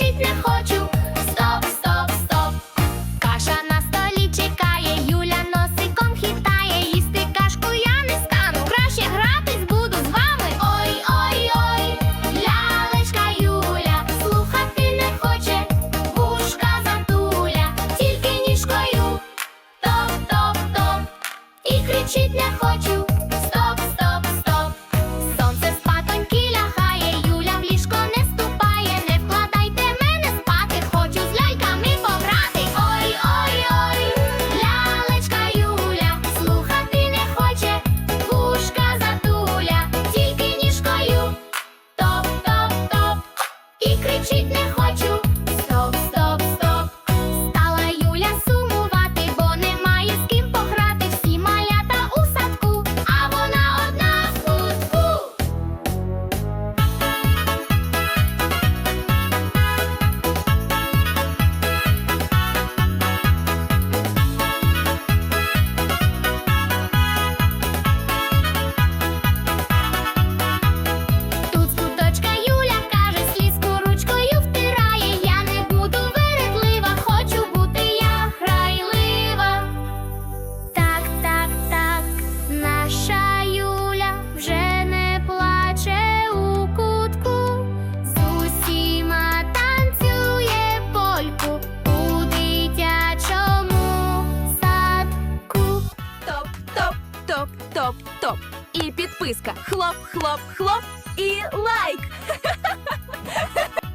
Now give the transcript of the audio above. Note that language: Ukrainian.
бачить не хочу. Стоп, стоп, стоп. Каша на столі чекає, Юля носиком хітає, Їсти кашку я не стану. Краще гратись буду з вами. Ой, ой, ой, лялечка Юля, слухати не хоче, вушка затуля, тільки ніжкою. Топ, топ, топ, і кричить не хочу. топ, топ, топ. І підписка. Хлоп, хлоп, хлоп і лайк. Ха-ха-ха.